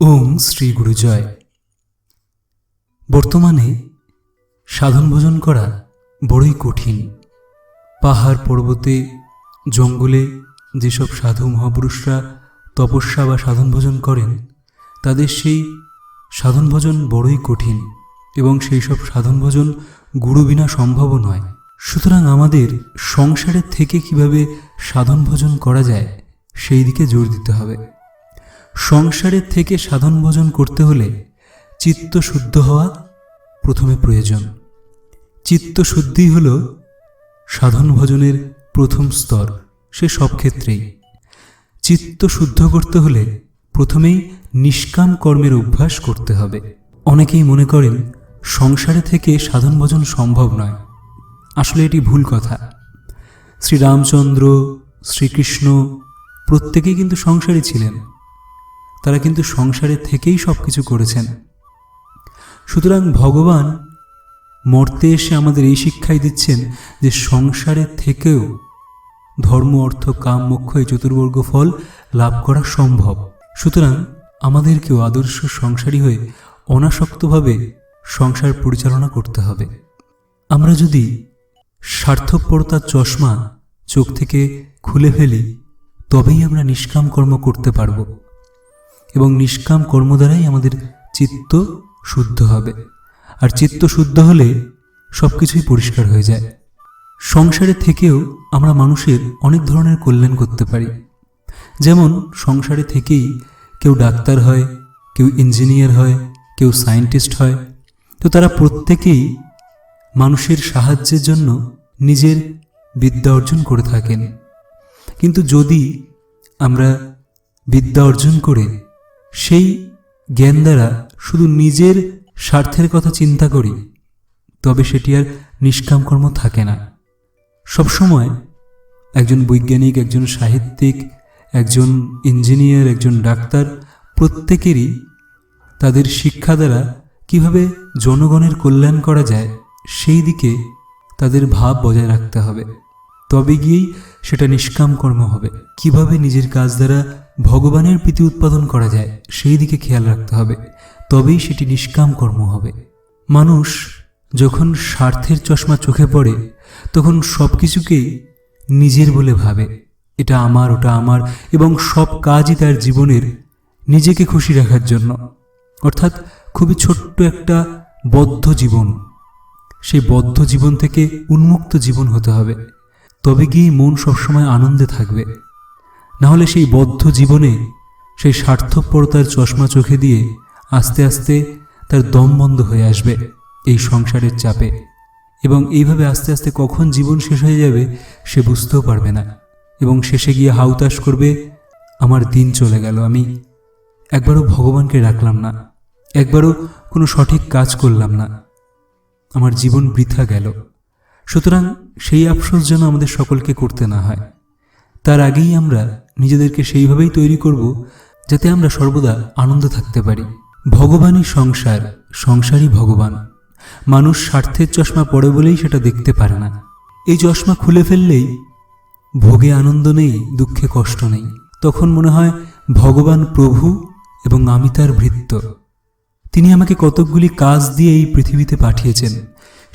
ওং শ্রী গুরুজয়। বর্তমানে সাধন ভোজন করা বড়ই কঠিন। পাহাড় পর্বতে, জঙ্গলে যেসব সাধু মহাপুরুষরা তপস্যা বা সাধন ভোজন করেন, তাদের সেই সাধন ভোজন বড়ই কঠিন এবং সেই সব সাধন ভোজন গুরু বিনা সম্ভবও নয়। সুতরাং আমাদের সংসারের থেকে কীভাবে সাধন ভোজন করা যায়, সেই দিকে জোর দিতে হবে। সংসারের থেকে সাধন ভোজন করতে হলে চিত্ত শুদ্ধ হওয়া প্রথমে প্রয়োজন। চিত্ত শুদ্ধি হল সাধন ভজনের প্রথম স্তর, সে সব ক্ষেত্রেই। চিত্ত শুদ্ধ করতে হলে প্রথমেই নিষ্কাম কর্মের অভ্যাস করতে হবে। অনেকেই মনে করেন সংসারে থেকে সাধন ভজন সম্ভব নয়। আসলে এটি ভুল কথা। শ্রীরামচন্দ্র, শ্রীকৃষ্ণ প্রত্যেকেই কিন্তু সংসারী ছিলেন। তারা কিন্তু সংসারে থেকেই সব কিছু করেছেন। সুতরাং ভগবান মর্তে এসে আমাদের এই শিক্ষাই দিচ্ছেন যে সংসারের থেকেও ধর্ম, অর্থ, কাম, মোক্ষ এই চতুর্বর্গ ফল লাভ করা সম্ভব। সুতরাং আমাদেরকেও আদর্শ সংসারী হয়ে অনাসক্তভাবে সংসার পরিচালনা করতে হবে। আমরা যদি স্বার্থপরতার চশমা চোখ থেকে খুলে ফেলি, তবেই আমরা নিষ্কাম কর্ম করতে পারব। এবং নিষ্কাম কর্ম দ্বারাই আমাদের চিত্ত শুদ্ধ হবে। আর চিত্ত শুদ্ধ হলে সব কিছুই পরিষ্কার হয়ে যায়। সংসারে থেকেও আমরা মানুষের অনেক ধরনের কল্যাণ করতে পারি। যেমন, সংসারে থেকেই কেউ ডাক্তার হয়, কেউ ইঞ্জিনিয়ার হয়, কেউ সায়েন্টিস্ট হয়। তো তারা প্রত্যেকেই মানুষের সাহায্যের জন্য নিজের বিদ্যা অর্জন করে থাকেন। কিন্তু যদি আমরা বিদ্যা অর্জন করে সেই জ্ঞান দ্বারা শুধু নিজের স্বার্থের কথা চিন্তা করি, তবে সেটি আর নিষ্কাম কর্ম থাকে না। সবসময় একজন বৈজ্ঞানিক, একজন সাহিত্যিক, একজন ইঞ্জিনিয়ার, একজন ডাক্তার প্রত্যেকেরই তাদের শিক্ষা দ্বারা কীভাবে জনগণের কল্যাণ করা যায়, সেই দিকে তাদের ভাব বজায় রাখতে হবে। তবে গিয়েই সেটা নিষ্কাম কর্ম হবে। কীভাবে নিজের কাজ দ্বারা ভগবানের প্রীতি উৎপাদন করা যায়, সেই দিকে খেয়াল রাখতে হবে। তবেই সেটি নিষ্কাম কর্ম হবে। মানুষ যখন স্বার্থের চশমা চোখে পড়ে, তখন সব কিছুকেই নিজের বলে ভাবে। এটা আমার, ওটা আমার, এবং সব কাজই তার জীবনের নিজেকে খুশি রাখার জন্য। অর্থাৎ খুবই ছোট্ট একটা বদ্ধ জীবন। সেই বদ্ধ জীবন থেকে উন্মুক্ত জীবন হতে হবে। তবে গিয়ে মন সবসময় আনন্দে থাকবে। না হলে সেই বদ্ধ জীবনে, সেই স্বার্থপরতার চশমা চোখে দিয়ে আস্তে আস্তে তার দম বন্ধ হয়ে আসবে এই সংসারের চাপে। এবং এইভাবে আস্তে আস্তে কখন জীবন শেষ হয়ে যাবে সে বুঝতেও পারবে না। এবং শেষে গিয়ে হাউতাস করবে, আমার দিন চলে গেল, আমি একবারও ভগবানকে রাখলাম না। একবারও কোনো সঠিক কাজ করলাম না। আমার জীবন বৃথা গেল। সুতরাং সেই আফসোস যেন আমাদের সকলকে করতে না হয়। তার আগেই আমরা নিজেদেরকে সেইভাবেই তৈরি করব, যাতে আমরা সর্বদা আনন্দ থাকতে পারি। ভগবানই সংসার, সংসারই ভগবান। মানুষ স্বার্থের চশমা পড়ে বলেই সেটা দেখতে পারে না। এই চশমা খুলে ফেললেই ভোগে আনন্দ নেই, দুঃখে কষ্ট নেই। তখন মনে হয় ভগবান প্রভু এবং আমি তার ভৃত্য। তিনি আমাকে কতকগুলি কাজ দিয়ে এই পৃথিবীতে পাঠিয়েছেন।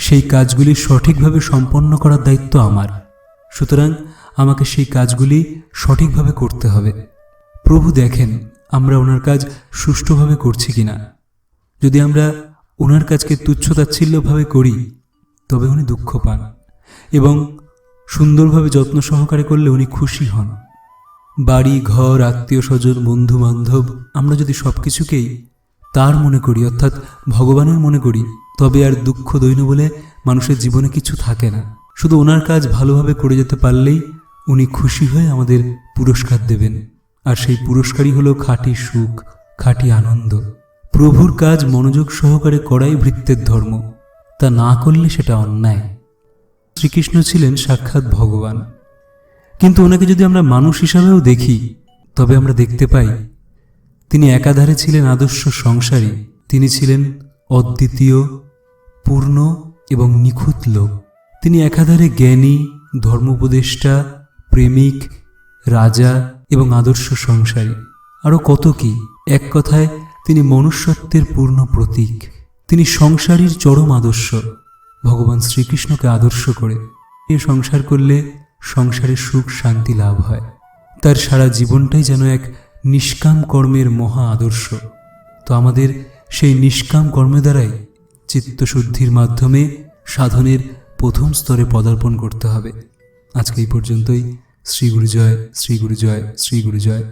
সেই কাজগুলি সঠিকভাবে সম্পন্ন করার দায়িত্ব আমার। সুতরাং আমাকে সেই কাজগুলি সঠিকভাবে করতে হবে। প্রভু দেখেন আমরা ওনার কাজ সুষ্ঠুভাবে করছি কিনা। যদি আমরা ওনার কাজকে তুচ্ছতাচ্ছিল্যভাবে করি, তবে উনি দুঃখ পান এবং সুন্দরভাবে যত্ন সহকারে করলে উনি খুশি হন। বাড়ি, ঘর আত্মীয় স্বজন বন্ধু বান্ধব আমরা যদি সব কিছুকেই তার মনে করি, অর্থাৎ ভগবানের মনে করি তবে আর দুঃখ দৈন্য বলে মানুষের জীবনে কিছু থাকে না। শুধু ওনার কাজ ভালোভাবে করে যেতে পারলেই উনি খুশি হয়ে আমাদের পুরস্কার দেবেন। আর সেই পুরস্কারই হলো খাঁটি সুখ, খাঁটি আনন্দ। প্রভুর কাজ মনোযোগ সহকারে করাই ভৃত্যের ধর্ম। তা না করলে সেটা অন্যায়। শ্রীকৃষ্ণ ছিলেন সাক্ষাৎ ভগবান। কিন্তু ওনাকে যদি আমরা মানুষ হিসাবেও দেখি, তবে আমরা দেখতে পাই, তিনি একাধারে ছিলেন আদর্শ সংসারী। তিনি ছিলেন অদ্বিতীয় পূর্ণ এবং নিখুঁত লোক। তিনি একাধারে জ্ঞানী, ধর্মোপদেষ্টা, প্রেমিক, রাজা এবং আদর্শ সংসারী। আরও কত কি? এক কথায়, তিনি মনুষ্যত্বের পূর্ণ প্রতীক। তিনি সংসারীর চরম আদর্শ। ভগবান শ্রীকৃষ্ণকে আদর্শ করে। এ সংসার করলে সংসারে সুখ, শান্তি লাভ হয়। তার সারা জীবনটাই যেন এক নিষ্কাম কর্মের মহা আদর্শ। তো আমাদের সেই নিষ্কাম কর্মের দ্বারাই চিত্তশুদ্ধির মাধ্যমে সাধনের প্রথম স্তরে পদার্পণ করতে হবে। আজকে এই পর্যন্তই। শ্রী গুরুজয় শ্রী গুরুজয় শ্রী গুরু জয়